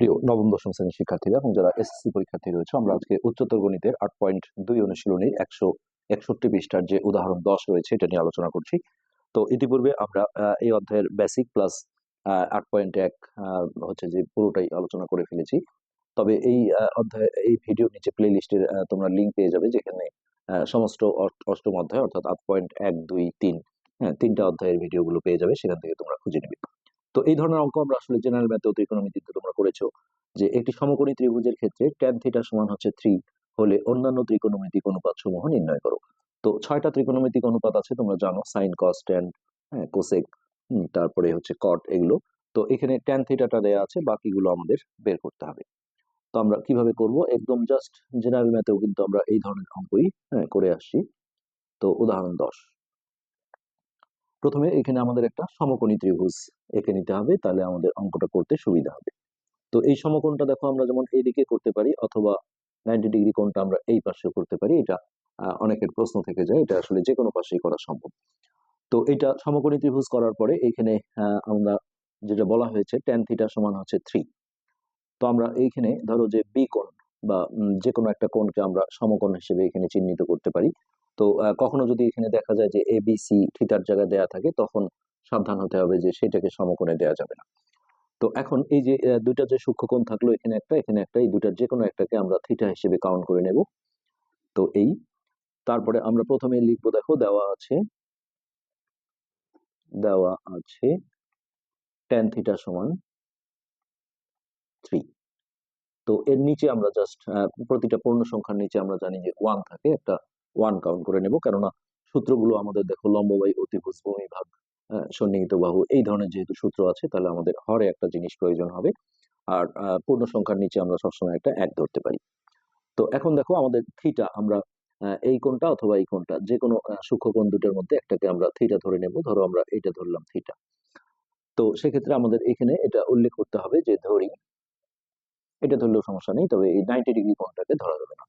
প্রিয় নবম, দশম শ্রেণির শিক্ষার্থীরা এবং যারা এসএসসি পরীক্ষার্থী রয়েছে, আমরা আজকে উচ্চতর গণিতের আট পয়েন্ট দুই অনুশীলনীর একশো একষট্টি পৃষ্ঠার যে উদাহরণ দশ রয়েছে, এটা নিয়ে আলোচনা করছি। তো ইতিপূর্বে আমরা এই অধ্যায়ের বেসিক প্লাস আট পয়েন্ট এক হচ্ছে যে পুরোটাই আলোচনা করে ফেলেছি। তবে এই অধ্যায়, এই ভিডিও নিচে প্লে লিস্টের তোমরা লিঙ্ক পেয়ে যাবে, যেখানে সমস্ত অষ্ট- অষ্টম অধ্যায় অর্থাৎ আট পয়েন্ট এক, দুই, তিন হ্যাঁ তিনটা অধ্যায়ের ভিডিওগুলো পেয়ে যাবে, সেখান থেকে তোমরা খুঁজে নেবে। তো এই ধরনের অঙ্ক আমরা আসলে জেনারেল ম্যাথে ও ত্রিকোণমিতিতে তোমরা করেছ যে একটি সমকোণী ত্রিভুজের ক্ষেত্রে ট্যান থিটা সমান হচ্ছে থ্রি হলে অন্যান্য ত্রিকোণমিতিক অনুপাত সমূহ নির্ণয় করো। তো ছয়টা ত্রিকোণমিতিক অনুপাত আছে, তোমরা জানো সাইন কস ট্যান হ্যাঁ কোসেক তারপরে হচ্ছে কট এগুলো। তো এখানে ট্যান থিটাটা দেয়া আছে, বাকিগুলো আমাদের বের করতে হবে। তো আমরা কীভাবে করব? একদম জাস্ট জেনারেল ম্যাথেও কিন্তু আমরা এই ধরনের অঙ্কই হ্যাঁ করে আসছি। তো উদাহরণ দশ। প্রথমে এখানে আমাদের একটা সমকোণী ত্রিভুজ এঁকে নিতে হবে তাহলে আমাদের অঙ্কটা করতে সুবিধা হবে। তো এই সমকোণটা দেখো আমরা যেমন এইদিকে করতে পারি অথবা নাইনটি ডিগ্রি কোণটা আমরা এই পাশেও করতে পারি এটা অনেকের প্রশ্ন থেকে যায় এটা আসলে যে কোনো পাশেই করা সম্ভব। তো এটা সমকোণী ত্রিভুজ করার পরে এইখানে আহ, আমরা যেটা বলা হয়েছে ট্যান থিটা সমান হচ্ছে থ্রি তো আমরা এইখানে ধরো যে বি কোণ বা যে কোনো একটা কোণকে আমরা সমকোণ হিসেবে এখানে চিহ্নিত করতে পারি। তো কখনো যদি এখানে দেখা যায় যে এ বি সি থিটার জায়গায় দেয়া থাকে, তখন সাবধান হতে হবে যে সেটাকে সমকোণে দেয়া যাবে না। তো এখন এই যে দুইটা যে সূক্ষ্মকোণ থাকল এখানে একটা এখানে একটা, এই দুইটার যে কোনো একটাকে আমরা থিটা হিসেবে কাউন্ট করে নেব। তো এই, তারপরে আমরা প্রথমে লিখব, দেখো দেওয়া আছে দেওয়া আছে ট্যান থিটা সমান থ্রি তো এর নিচে আমরা জাস্ট প্রতিটা পূর্ণ সংখ্যার নিচে আমরা জানি যে ওয়ান থাকে, একটা ওয়ান কাউন্ট করে নেব। কেননা সূত্রগুলো আমাদের দেখো লম্ববাই অতিভুজ ভূমিভাগ সন্নিহিত বাহু, এই ধরনের যেহেতু সূত্র আছে, তাহলে আমাদের হরে একটা জিনিস প্রয়োজন হবে। আর পূর্ণ সংখ্যার নিচে আমরা সবসময় একটা এক ধরতে পারি। তো এখন দেখো আমাদের থিটা আমরা এই কোণটা অথবা এই কোনটা যে কোনো সূক্ষ্মকোণ দুটোর মধ্যে একটাকে আমরা থিটা ধরে নেব। ধরো আমরা এটা ধরলাম থিটা তো সেক্ষেত্রে আমাদের এখানে এটা উল্লেখ করতে হবে যে ধরি, এটা ধরলেও সমস্যা নেই, তবে এই নাইনটি ডিগ্রি কোণটাকে ধরা যাবে না।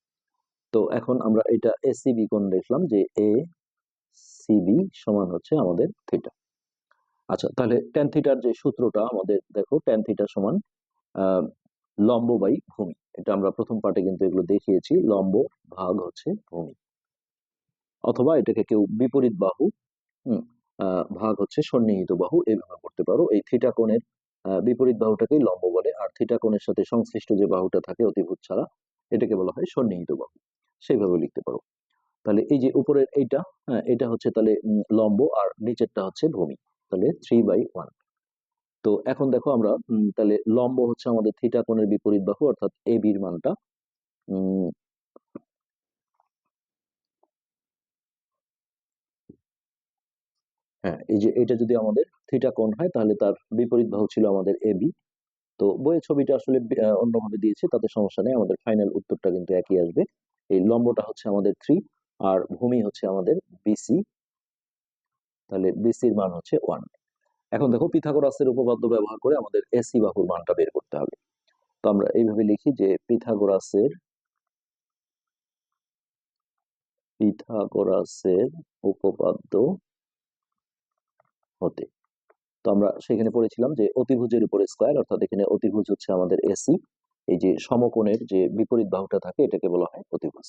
তো এখন আমরা এটা এসিবি কোণ দেখলাম যে এ সিবি সমান হচ্ছে আমাদের থিটা আচ্ছা তাহলে ট্যান থিটার যে সূত্রটা আমাদের, দেখো ট্যান থিটা সমান লম্ব বাই ভূমি। এটা আমরা প্রথম পার্টে কিন্তু এগুলো দেখিয়েছি, লম্ব ভাগ হচ্ছে ভূমি। অথবা এটাকে কেউ বিপরীত বাহু ভাগ হচ্ছে সন্নিহিত বাহু এইভাবে করতে পারো। এই থিটা কোণের বিপরীত বাহুটাকেই লম্ব বলে, আর থিটা কোণের সাথে সংশ্লিষ্ট যে বাহুটা থাকে অতিভুজ ছাড়া, এটাকে বলা হয় সন্নিহিত বাহু। সেইভাবে লিখতে পারো। তাহলে এই যে উপরের এইটা হ্যাঁ এটা হচ্ছে তাহলে লম্ব আর নিচেরটা হচ্ছে ভূমি, তাহলে থ্রি বাই ওয়ান তো এখন দেখো আমরা তাহলে লম্ব হচ্ছে আমাদের থিটা কোণের বিপরীত বাহু, অর্থাৎ এ বির মানটা হ্যাঁ এই যে এটা যদি আমাদের থিটা কোণ হয়, তাহলে তার বিপরীত বাহু ছিল আমাদের এ বি তো বইয়ের ছবিটা আসলে অন্যভাবে দিয়েছে, তাতে সমস্যা নেই, আমাদের ফাইনাল উত্তরটা কিন্তু একই আসবে। এই লম্বটা হচ্ছে আমাদের থ্রি আর ভূমি হচ্ছে আমাদের বিসি তাহলে বিসির মান হচ্ছে ওয়ান এখন দেখো পিথাগোরাসের উপপাদ্য ব্যবহার করে আমাদের এসি বাহুর মানটা বের করতে হবে। তো আমরা এইভাবে লিখি যে পিথাগোরাসের পিথাগোরাসের উপপাদ্য হতে। তো আমরা সেখানে পড়েছিলাম যে অতিভুজের উপরে স্কয়ার অর্থাৎ এখানে অতিভুজ হচ্ছে আমাদের এসি এই যে সমকোণের যে বিপরীত বাহুটা থাকে, এটাকে বলা হয় অতিভুজ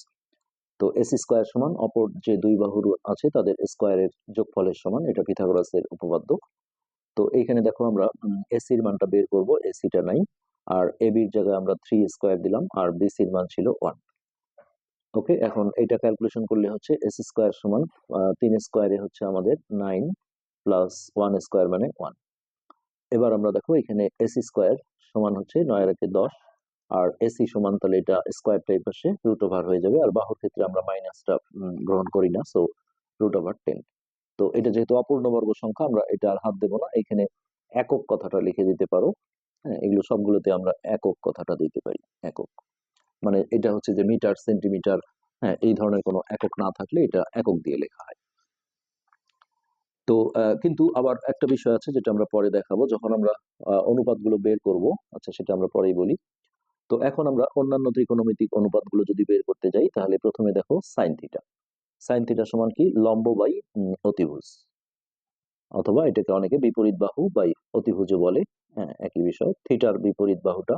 তো এসি স্কোয়ার সমান, অপর যে দুই বাহুর আছে তাদের স্কয়ারের যোগফলের সমান, এটা পিথাগোরাসের উপপাদ্য। তো এইখানে দেখো আমরা এসির মানটা বের করব এসিটা নাই, আর এবির জায়গায় আমরা থ্রি স্কয়ার দিলাম, আর বিসির মান ছিল ওয়ান। ওকে, এখন এটা ক্যালকুলেশন করলে হচ্ছে এস স্কয়ার সমান তিন স্কয়ারে হচ্ছে আমাদের নাইন প্লাস ওয়ান স্কয়ার মানে ওয়ান। এবার আমরা দেখো এখানে এসি স্কোয়ার সমান হচ্ছে নয় রাখে দশ আর এসি সমান তাহলে এটা স্কয়ার টাইপ আসে রুট ওভার হয়ে যাবে। আর বাহুর ক্ষেত্রে আমরা মাইনাসটা গ্রহণ করি না সো রুট ওভার টেন তো এটা যেহেতু অপূর্ণবর্গ সংখ্যা, আমরা এটা আর হাত দেবো না। এখানে একক কথাটা লিখে দিতে পারো। হ্যাঁ এগুলো সবগুলোতে আমরা একক কথাটা দিতে পারি, একক। মানে এটা হচ্ছে যে মিটার, সেন্টিমিটার হ্যাঁ এই ধরনের কোনো একক না থাকলে এটা একক দিয়ে লেখা হয়। তো কিন্তু আবার একটা বিষয় আছে যেটা আমরা পরে দেখাবো। যখন আমরা অনুপাতগুলো বের করব আচ্ছা সেটা আমরা পরেই বলি। তো এখন আমরা অন্যান্য ত্রিকোণমিতিক অনুপাতগুলো যদি বের করতে যাই, তাহলে প্রথমে দেখো সাইন থিটা সাইন থিটা সমান কি? লম্ব বাই অতিভুজ। অথবা এটাকে অনেকে বিপরীত বাহু বাই অতিভুজ বলে। হ্যাঁ একই বিষয়। থিটার বিপরীত বাহুটা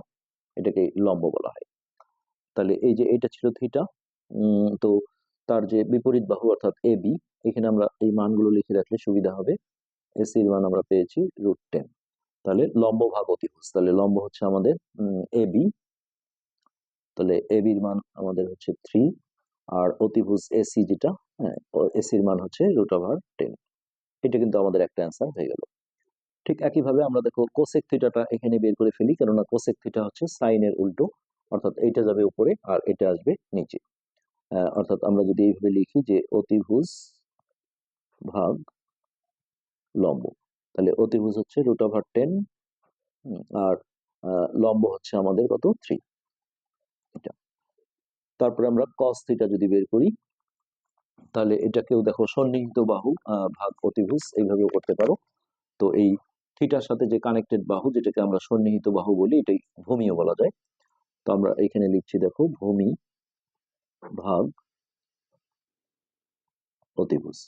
এটাকে লম্ব বলা হয়। তাহলে এই যে এটা ছিল থিটা তো তার যে বিপরীত বাহু অর্থাৎ এ বি, এখানে আমরা এই মানগুলো লিখে রাখলে সুবিধা হবে। এসির মান আমরা পেয়েছি রুট টেন। তাহলে লম্ব ভাগ অতিভুজ। তাহলে লম্ব হচ্ছে আমাদের এ বি। তাহলে এ বির মান আমাদের হচ্ছে থ্রি আর অতিভুজ এসি যেটা হ্যাঁ এসির মান হচ্ছে রুট ওভার টেন এটা কিন্তু আমাদের একটা অ্যান্সার হয়ে গেল। ঠিক একইভাবে আমরা দেখো কোসেক থিটাটা এখানে বের করে ফেলি, কেননা কোসেক থিটা হচ্ছে সাইনের উল্টো, অর্থাৎ এটা যাবে উপরে আর এটা আসবে নিচে। অর্থাৎ আমরা যদি এইভাবে লিখি যে অতিভুজ ভাগ লম্ব, তাহলে অতিভুজ হচ্ছে রুট ওভার টেন আর লম্ব হচ্ছে আমাদের কত? থ্রি এটা। তারপরে আমরা কস থিটা যদি বের করি, তাহলে এটাকেও দেখো সন্নিহিত বাহু ভাগ অতিভুজ এইভাবেও করতে পারো। তো এই থিটার সাথে যে কানেক্টেড বাহু, যেটাকে আমরা সন্নিহিত বাহু বলি, এটাই ভূমিও বলা যায়। তো আমরা এখানে লিখছি দেখো ভূমি ভাগ অতিভুজ।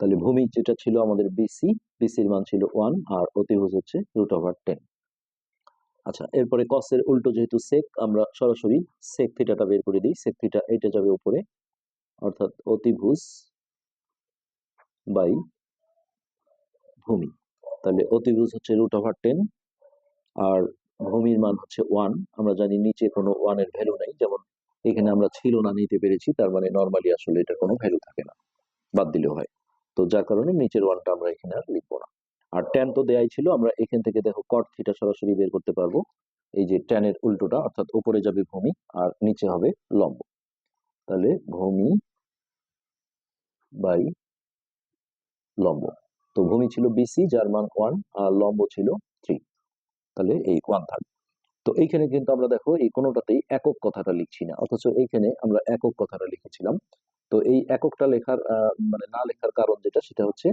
তাহলে ভূমি যেটা ছিল আমাদের বিসি বিসির মান ছিল ওয়ান আর অতিভুজ হচ্ছে রুট ওভার টেন আচ্ছা এরপরে কসের উল্টো যেহেতু সেক আমরা সরাসরি সেক থিটাটা বের করে দিই। সেক থিটা এটা যাবে উপরে, অর্থাৎ অতিভুজ বাই ভূমি। তাহলে অতিভুজ হচ্ছে রুট ওভার টেন আর ভূমির মান হচ্ছে ওয়ান আমরা জানি নিচে কোনো ওয়ানের ভ্যালু নেই, যেমন এখানে আমরা ছিল না, নিতে পেরেছি, তার মানে নর্মালি আসলে এটা কোনো ভ্যালু থাকে না, বাদ দিলেও হয়। তো যার কারণে নিচের ওয়ানটা আমরা এখানে আর লিখব না। আর ট্যান তো দেয়াই ছিল, আমরা এখান থেকে দেখো কট থিটা সরাসরি বের করতে পারব। এই যে ট্যানের উল্টোটা, অর্থাৎ উপরে যাবে ভূমি আর নিচে হবে লম্ব। তাহলে ভূমি বাই লম্ব। তো ভূমি ছিল বিসি যার মান ওয়ান আর লম্ব ছিল থ্রি তাহলে এই ওয়ান থার্ড তো এইখানে কিন্তু আমরা দেখো এই কোনোটাতেই একক কথাটা লিখছি না, অথচ এইখানে আমরা একক কথাটা লিখেছিলাম। তো এই এককটা লেখার মানে না লেখার কারণ যেটা, সেটা হচ্ছে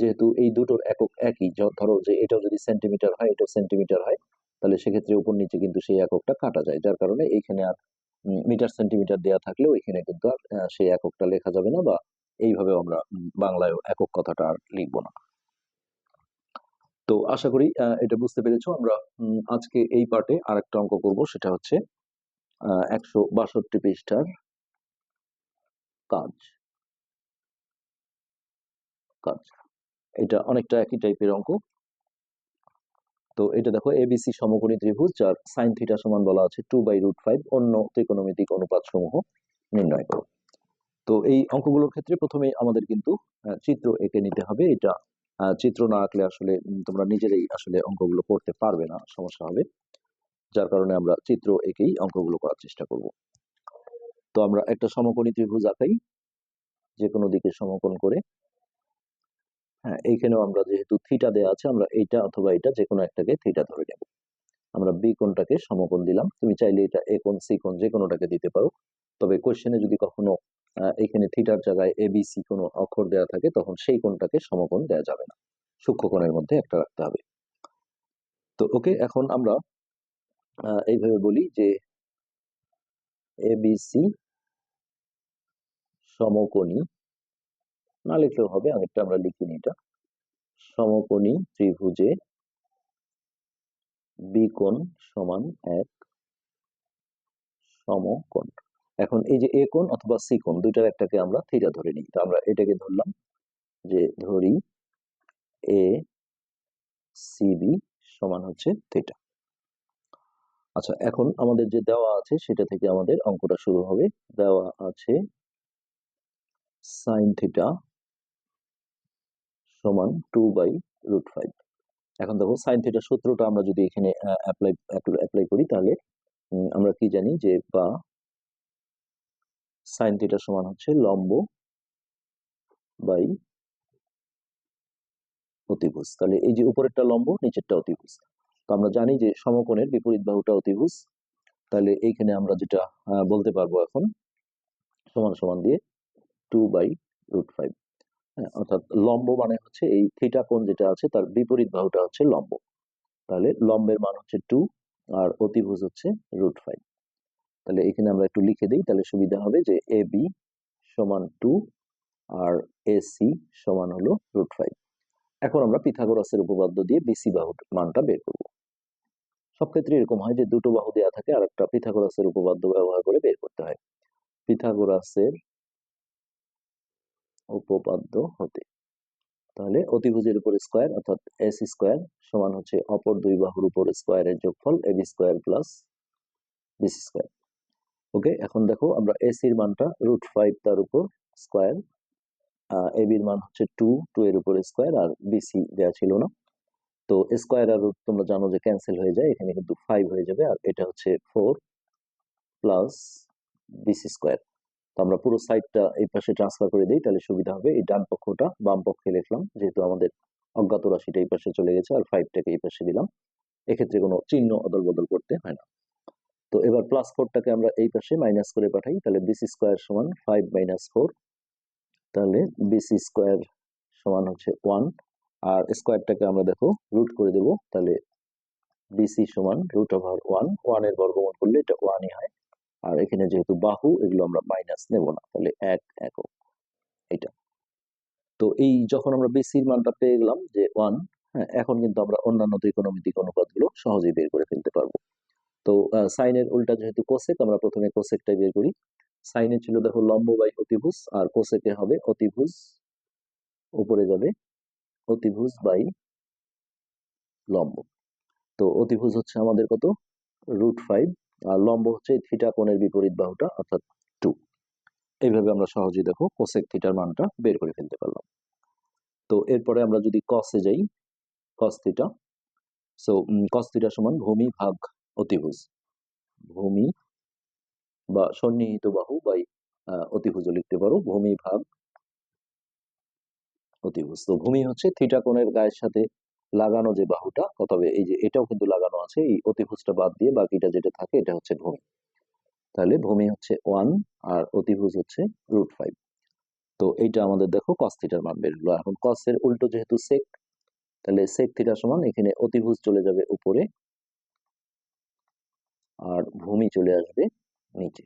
যেহেতু এই দুটোর একক একই ধরো যে এটাও যদি সেন্টিমিটার হয়, এটাও সেন্টিমিটার হয়, তাহলে সেক্ষেত্রে উপর নিচে কিন্তু সেই এককটা কাটা যায়। যার কারণে এইখানে আর মিটার সেন্টিমিটার দেওয়া থাকলেও এখানে কিন্তু আর সেই এককটা লেখা যাবে না বা এইভাবে আমরা বাংলায় একক কথাটা আর লিখব না। তো আশা করি এটা বুঝতে পেরেছ। আমরা আজকে এই পার্টে আরেকটা অঙ্ক করব, সেটা হচ্ছে একশো বাষট্টি পৃষ্ঠার কাজ। কাজ। এটা অনেকটা একই টাইপের অঙ্ক। তো এটা দেখো এবিসি সমকোণী ত্রিভুজ, যার সাইন থিটা সমান বলা আছে টু বাই রুট ফাইভ অন্য ত্রিকোণমিতিক অনুপাত সমূহ নির্ণয় করো। তো এই অঙ্কগুলোর ক্ষেত্রে প্রথমে আমাদের কিন্তু চিত্র এঁকে নিতে হবে। এটা চিত্র না আঁকলে আসলে তোমরা নিজেরাই আসলে অঙ্কগুলো করতে পারবে না, সমস্যা হবে। যার কারণে আমরা চিত্র এঁকেই অঙ্কগুলো করার চেষ্টা করব। তো আমরা একটা সমকোণী ত্রিভুজ আঁকাই যে কোনো দিকে সমকোণ করে। হ্যাঁ এইখানেও আমরা যেহেতু থিটা দেওয়া আছে, আমরা এইটা অথবা এটা যে কোনো একটাকে থিটা ধরে নেব। আমরা বি কোণটাকে সমকোণ দিলাম। তুমি চাইলে এটা এ কোণ সি কোণ যে কোনোটাকে দিতে পারো। তবে কোশ্চেনে যদি কখনো এখানে থিটার জায়গায় এ বি সি কোনো অক্ষর দেওয়া থাকে, তখন সেই কোণটাকে সমকোণ দেওয়া যাবে না। সূক্ষ্ম কোণের মধ্যে একটা রাখতে হবে। তো ওকে এখন আমরা এইভাবে বলি যে এ বি সি সমকোণী না লিখলেও হবে অনেকটা আমরা লিখিনি এটা। সমকোণী ত্রিভুজে বি কোণ সমান এক সমকোণ। এখন এই যে এ কোণ অথবা সি কোণ, দুইটার একটাকে আমরা থিটা ধরে নিই। তো আমরা এটাকে ধরলাম যে ধরি এ সিবি সমান হচ্ছে থিটা। আচ্ছা এখন আমাদের যে দেওয়া আছে সেটা থেকে আমাদের অঙ্কটা শুরু হবে। দেওয়া আছে সাইন থিটা সমান টু বাই রুট ফাইভ এখন দেখো সাইন থিটার সূত্রটা আমরা যদি এখানে অ্যাপ্লাই করি তাহলে আমরা কি জানি যে বা সাইন থিটা সমান হচ্ছে লম্ব বাই অতিভুজ। তাহলে এই যে উপরেরটা লম্ব, নিচেরটা অতিভুজ। তো আমরা জানি যে সমকোণের বিপরীত বাহুটা অতিভুজ। তাহলে এইখানে আমরা যেটা বলতে পারব এখন, সমান সমান দিয়ে টু বাই রুট ফাইভ অর্থাৎ লম্ব মানে হচ্ছে এই থিটা কোণ যেটা আছে তার বিপরীত বাহুটা হচ্ছে লম্ব। তাহলে লম্বের মান হচ্ছে টু আর অতিভুজ হচ্ছে রুট ফাইভ তাহলে এখানে আমরা একটু লিখে দিই, তাহলে সুবিধা হবে যে এ বি সমান টু আর এ সি সমান হলো রুট ফাইভ এখন আমরা পিথাগোরাসের উপপাদ্য দিয়ে বিসি বাহুর মানটা বের করব। সব ক্ষেত্রে এরকম হয় যে দুটো বাহু দেওয়া থাকে আর একটা পিথাগোরাসের উপপাদ্য ব্যবহার করে বের করতে হয়। পিথাগোরাসের উপপাদ্য হতে। তাহলে অতিভুজের উপর স্কোয়ার অর্থাৎ এস স্কোয়ার সমান হচ্ছে অপর দুই বাহুর উপর স্কোয়ারের যোগফল A B square plus B C square okay এখন দেখো আমরা এসির মানটা রুট ফাইভ তার উপর স্কোয়ার এবির মান হচ্ছে টু টু এর উপর স্কোয়ার আর বিসি দেওয়া ছিল না। তো স্কোয়ার আর রুট তোমরা জানো যে ক্যান্সেল হয়ে যায়, এখানে কিন্তু ফাইভ হয়ে যাবে আর এটা হচ্ছে ফোর প্লাস বিসি স্কোয়ার তো আমরা পুরো সাইডটা এই পাশে ট্রান্সফার করে দিই, তাহলে সুবিধা হবে। এই ডান পক্ষটা বাম পক্ষে লিখলাম, যেহেতু আমাদের অজ্ঞাত রাশিটা এই পাশে চলে গেছে, আর ফাইভটাকে এই পাশে দিলাম। এক্ষেত্রে কোনো চিহ্ন অদল বদল করতে হয় না। তো এবার প্লাস ফোরটাকে আমরা এই পাশে মাইনাস করে পাঠাই, তাহলে বিসি স্কোয়ার সমান ফাইভ মাইনাস ফোর তাহলে বিসি স্কোয়ার সমান হচ্ছে ওয়ান আর স্কোয়ারটাকে আমরা দেখো রুট করে দেব, তাহলে বিসি সমান রুট ওভার ওয়ান ওয়ানের বর্গমূল করলে এটা ওয়ানই হয়। আর এখানে যেহেতু বাহু, এগুলো আমরা মাইনাস নেব না, তাহলে এক একক এটা তো এই যখন আমরা বিসির মানটা পেয়ে গেলাম যে ওয়ান হ্যাঁ এখন কিন্তু আমরা অন্যান্য ত্রিকোণমিতিক অনুপাতগুলো সহজেই বের করে ফেলতে পারব। তো সাইনের উল্টা যেহেতু কোসেক আমরা প্রথমে কোসেকটা বের করি। সাইনে ছিল দেখো লম্ব বাই অতিভুজ, আর কোসেকে হবে অতিভুজ, উপরে যাবে অতিভুজ বাই লম্ব। তো অতিভুজ হচ্ছে আমাদের কত? রুট ফাইভ আর লম্ব হচ্ছে থিটা কোণের বিপরীত বাহুটা, অর্থাৎ টু এইভাবে আমরা সহজেই দেখো কোসেক থিটার মানটা বের করে ফেলতে পারলাম। তো এরপরে আমরা যদি কসে যাই cos theta so cos theta সমান ভূমি ভাগ অতিভুজ। ভূমি বা সন্নিহিত বাহু বাই অতিভুজও লিখতে পারো, ভূমি ভাগ অতিভুজ। তো ভূমি হচ্ছে থিটা কোণের গায়ের সাথে লাগানো যে বাহুটা, তবে এই যে এটাও কিন্তু লাগানো আছে, এই অতিভুজটা বাদ দিয়ে বাকিটা যেটা থাকে, এটা হচ্ছে ভূমি। তাহলে ভূমি হচ্ছে ওয়ান আর অতিভুজ হচ্ছে রুট ফাইভ তো এইটা আমাদের দেখো কস থিটার মান বের হলো। এখন কসের উল্টো যেহেতু সেক তাহলে সেক থিটা সমান এখানে অতিভুজ চলে যাবে উপরে আর ভূমি চলে আসবে নিচে।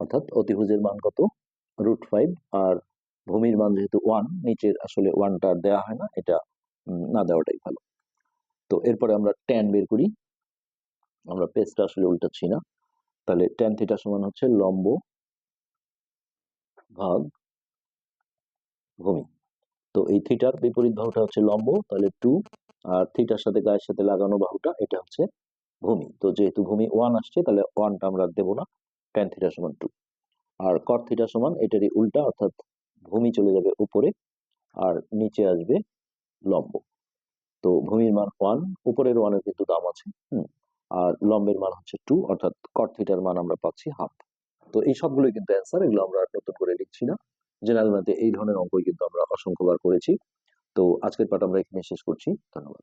অর্থাৎ অতিভুজের মান কত? রুট ফাইভ আর ভূমির মান যেহেতু ওয়ান নিচের আসলে ওয়ানটা দেওয়া হয় না, এটা না দেওয়াটাই ভালো। তো এরপরে আমরা ট্যান বের করি। আমরা পেজটা আসলে উল্টাচ্ছি না। তাহলে ট্যান থিটা সমান হচ্ছে লম্ব ভাগ ভূমি। তো এই থিটার বিপরীত বাহুটা হচ্ছে লম্ব, তাহলে টু আর থিটার সাথে গায়ের সাথে লাগানো বাহুটা, এটা হচ্ছে ভূমি। তো যেহেতু ভূমি ওয়ান আসছে, তাহলে ওয়ানটা আমরা দেবো না। ট্যান থিটা সমান টু আর কর থিটা সমান, এটারই উল্টা, অর্থাৎ ভূমি চলে যাবে উপরে, আর নিচে আসবে লম্ব। তো ভূমির মান ওয়ান উপরের ওয়ানের কিন্তু দাম আছে, হুম? আর লম্বের মান হচ্ছে টু অর্থাৎ কট থিটার মান আমরা পাচ্ছি হাফ তো এই সবগুলোই কিন্তু অ্যান্সার এগুলো আমরা আর নতুন করে লিখছি না। জেনারেল ম্যাথে এই ধরনের অঙ্কই কিন্তু আমরা অসংখ্যবার করেছি। তো আজকের পাঠ আমরা এখানে শেষ করছি। ধন্যবাদ।